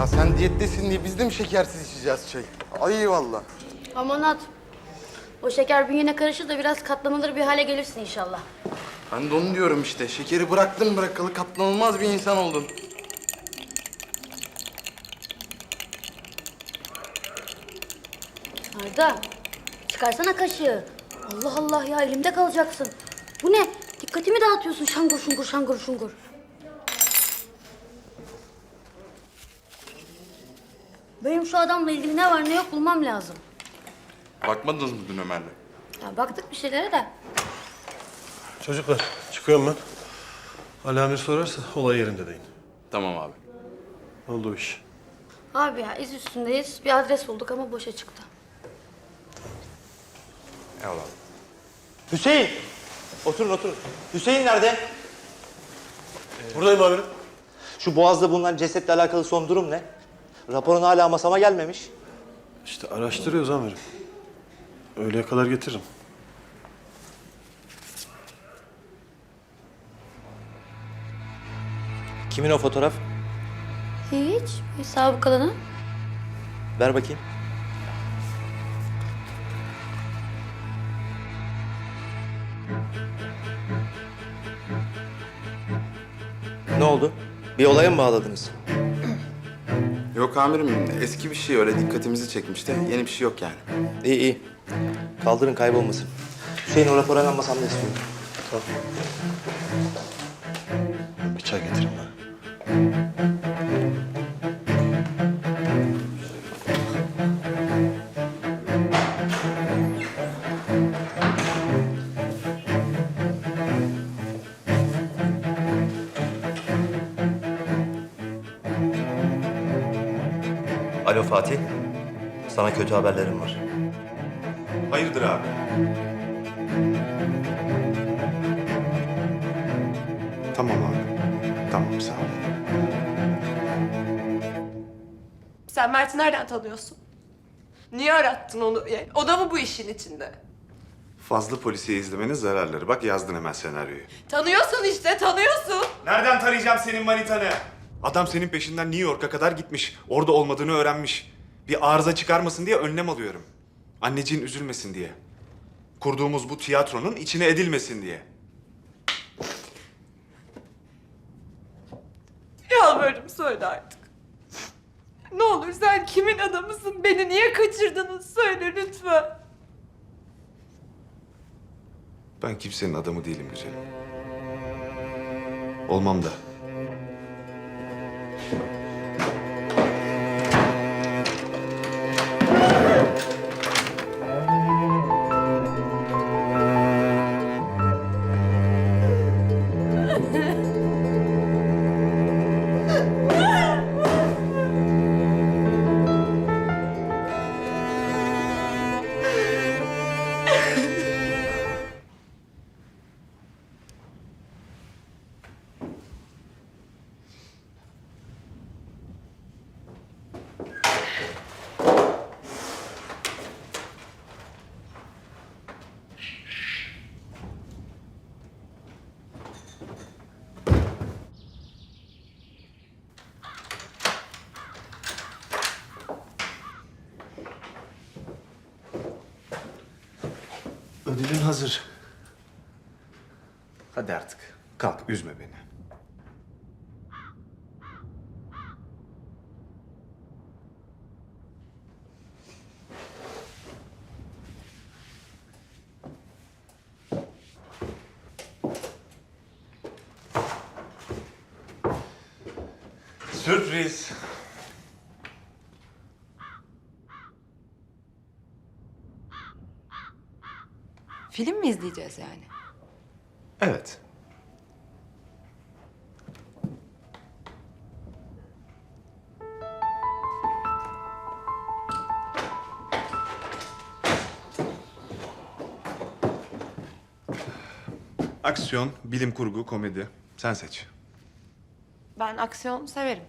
Ya sen diyettesin diye biz de mi şekersiz içeceğiz çay? Ay eyvallah. Aman at. O şeker bünyene karışır da biraz katlanılır bir hale gelirsin inşallah. Ben de onu diyorum işte. Şekeri bıraktım bırakalı katlanılmaz bir insan oldun. Arda, çıkarsana kaşığı. Allah Allah ya elimde kalacaksın. Bu ne? Dikkatimi dağıtıyorsun şangur şungur şangur şungur. Benim şu adamla ilgili ne var ne yok bulmam lazım. Bakmadınız mı dün Ömer'le? Ya baktık bir şeylere de. Çocuklar çıkıyorum ben. Ali Amir sorarsa olay yerinde deyin. Tamam abi. Oldu iş? Abi ya iz üstündeyiz. Bir adres bulduk ama boşa çıktı. Eyvallah. Hüseyin! Oturun oturun. Hüseyin nerede? Buradayım amirim. Şu boğazda bulunan cesetle alakalı son durum ne? Raporun hala masama gelmemiş. İşte araştırıyoruz amirim. Öğleye kadar getiririm. Kimin o fotoğraf? Hiç. Bir sabıkalını. Ver bakayım. Ne oldu? Bir olaya mı bağladınız? Yok amirim eski bir şey öyle dikkatimizi çekmişti. Yeni bir şey yok yani. İyi iyi. Kaldırın kaybolmasın. Hüseyin o raporu hemen masamda istiyorum. Tamam. Bir çay getireyim ben. Alo Fatih. Sana kötü haberlerim var. Hayırdır abi? Tamam abi. Tamam sağ ol. Sen Mert'i nereden tanıyorsun? Niye arattın onu? Yani o da mı bu işin içinde? Fazla polisiye izlemenin zararları. Bak yazdın hemen senaryoyu. Tanıyorsun işte, tanıyorsun. Nereden tarayacağım senin manitanı? Adam senin peşinden New York'a kadar gitmiş. Orada olmadığını öğrenmiş. Bir arıza çıkarmasın diye önlem alıyorum. Anneciğin üzülmesin diye. Kurduğumuz bu tiyatronun içine edilmesin diye. Yalvarırım söyle artık. Ne olur sen kimin adamısın? Beni niye kaçırdığını söyle lütfen. Ben kimsenin adamı değilim güzelim. Olmam da. Thank you. Ödülün hazır. Hadi artık. Kalk üzme beni. Sürpriz. Film mi izleyeceğiz yani? Evet. Aksiyon, bilim kurgu, komedi. Sen seç. Ben aksiyon severim.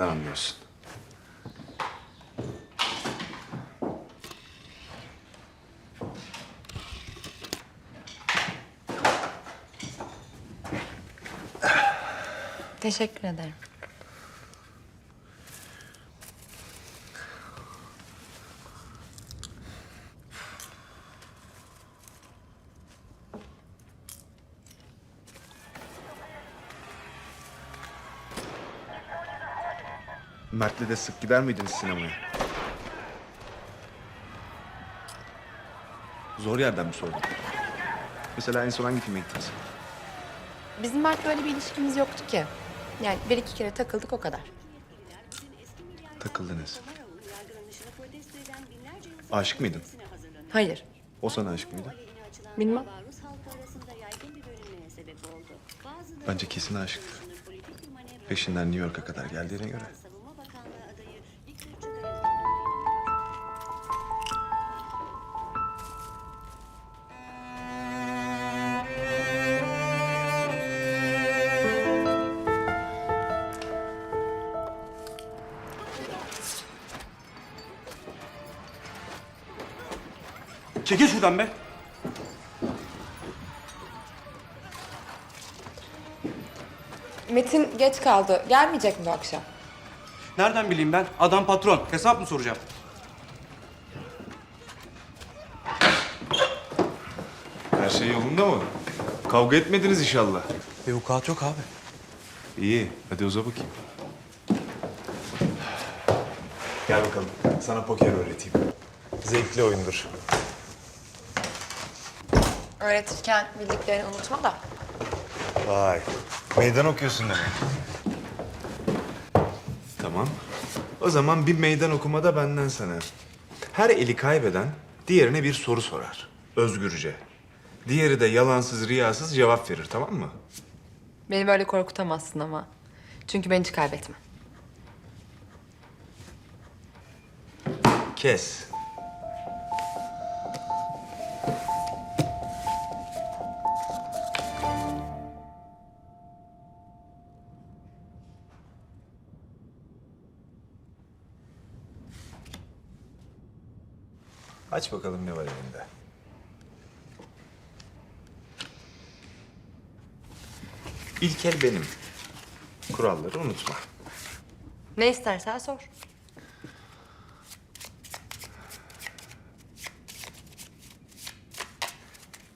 Oradan anlıyorsun. Teşekkür ederim. Mert'le de sık gider miydiniz sinemaya? Zor yerden mi sordun? Mesela en son hangi filme gittiniz? Bizim Mert'le öyle bir ilişkimiz yoktu ki. Yani bir iki kere takıldık o kadar. Takıldınız. Aşık mıydın? Hayır. O sana aşık mıydı? Bilmem. Bence kesin aşıktı. Peşinden New York'a kadar geldiğine göre. Çekil şuradan be. Metin geç kaldı. Gelmeyecek mi bu akşam? Nereden bileyim ben? Adam patron. Hesap mı soracağım? Her şey yolunda mı? Kavga etmediniz inşallah. Bir vukuat yok abi. İyi. Hadi uza bakayım. Gel bakalım. Sana poker öğreteyim. Zevkli oyundur. Öğretirken bildiklerini unutma da. Vay. Meydan okuyorsun demek. Tamam. O zaman bir meydan okumada benden sana. Her eli kaybeden diğerine bir soru sorar. Özgürce. Diğeri de yalansız, riyasız cevap verir, tamam mı? Beni böyle korkutamazsın ama. Çünkü ben hiç kaybetmem. Kes. Aç bakalım ne var elinde. İlk el benim. Kuralları unutma. Ne istersen sor.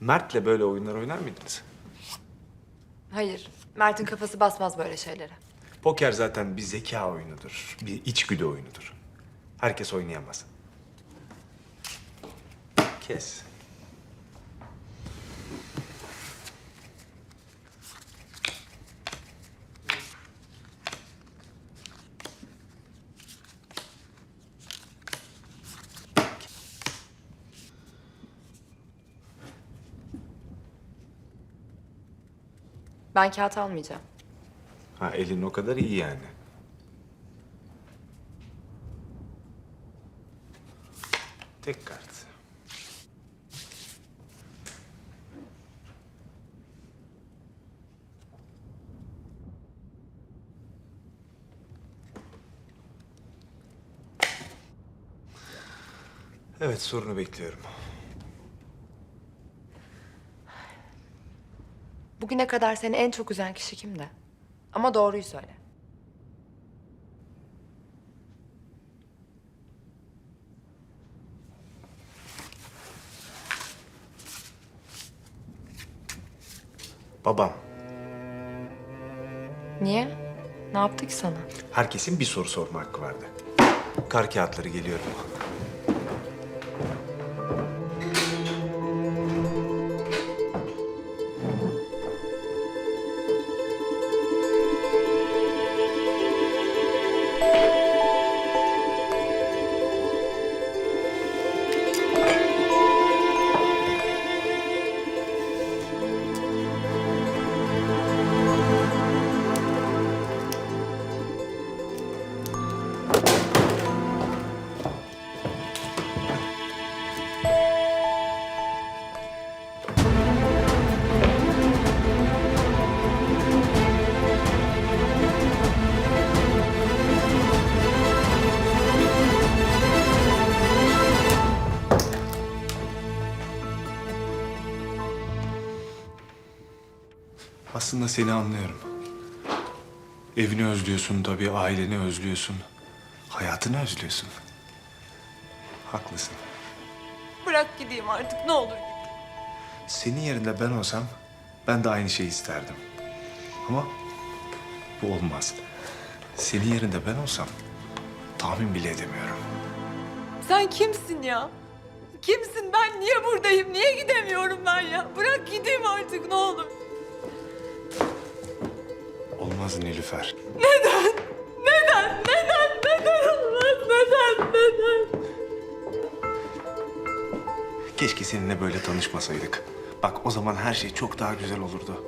Mert'le böyle oyunlar oynar mıydınız? Hayır. Mert'in kafası basmaz böyle şeylere. Poker zaten bir zeka oyunudur, bir içgüdü oyunudur. Herkes oynayamaz. Kes. Ben kağıt almayacağım. Ha elin o kadar iyi yani. Tek Evet sorunu bekliyorum. Bugüne kadar seni en çok üzen kişi kimdi? Ama doğruyu söyle. Babam. Niye? Ne yaptı ki sana? Herkesin bir soru sorma hakkı vardı. Kar kağıtları geliyorum. Aslında seni anlıyorum. Evini özlüyorsun tabii, aileni özlüyorsun. Hayatını özlüyorsun. Haklısın. Bırak gideyim artık ne olur git. Senin yerinde ben olsam ben de aynı şeyi isterdim. Ama bu olmaz. Senin yerinde ben olsam tahmin bile edemiyorum. Sen kimsin ya? Kimsin ben niye buradayım? Niye gidemiyorum ben ya? Bırak gideyim artık ne olur. Olmaz Nilüfer. Neden? Neden? Neden olmaz? Neden? Neden? Keşke seninle böyle tanışmasaydık. Bak o zaman her şey çok daha güzel olurdu.